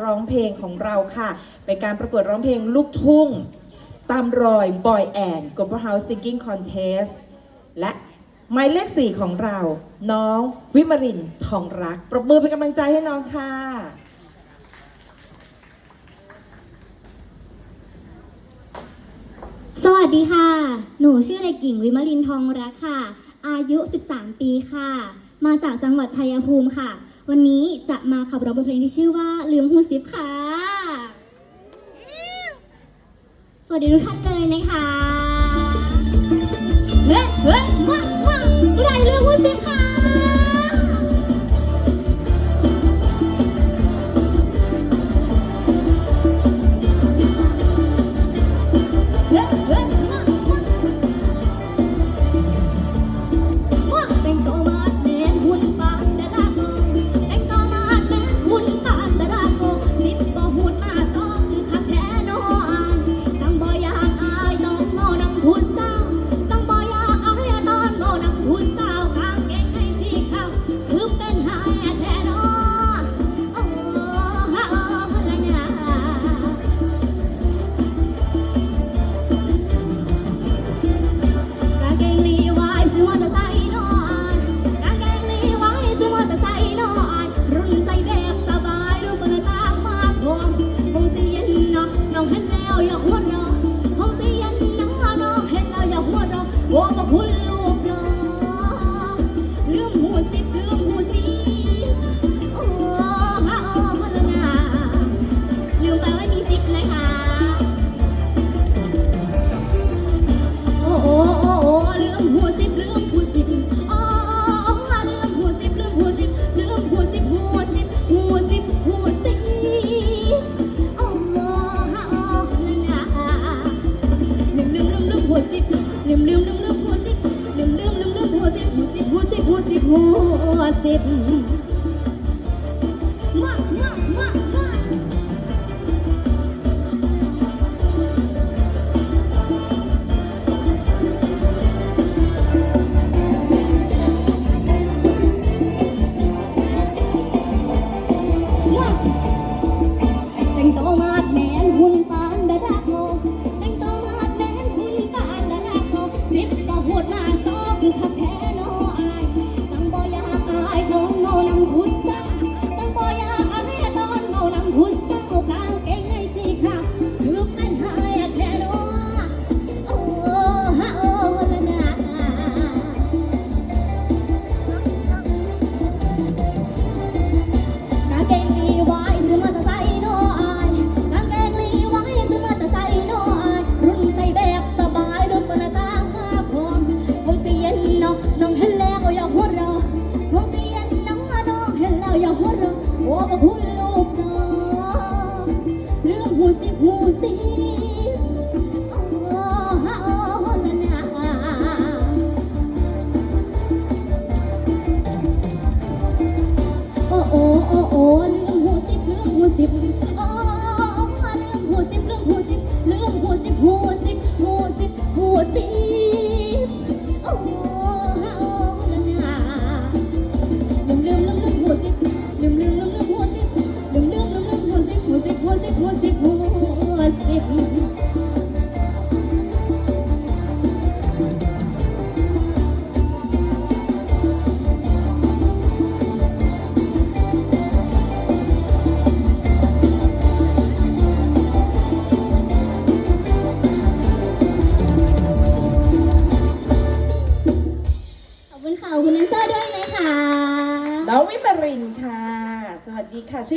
ร้องเพลงของเราค่ะ เป็นการประกวดร้องเพลงลูกทุ่ง ตามรอย Boy and g l o b a l House Singing Contest และหมายเลขสี่ของเรา น้องวิมรินทองรัก ปรบมือเป็นกำลังใจให้น้องค่ะ สวัสดีค่ะ หนูชื่อเด็กิ่งวิมรินทองรักค่ะ อายุ 13 ปีค่ะ มาจากจังหวัดชัยภูมิค่ะ วันนี้จะมาขับร้องบทเพลงที่ชื่อว่าลืมหูซิฟค่ะ สวัสดีทุกท่านเลยนะคะ เฮ้เฮ้มั่ หัวมาพูด sitting โอ้โอ้โอ้ ปรินค่ะ สวัสดีค่ะ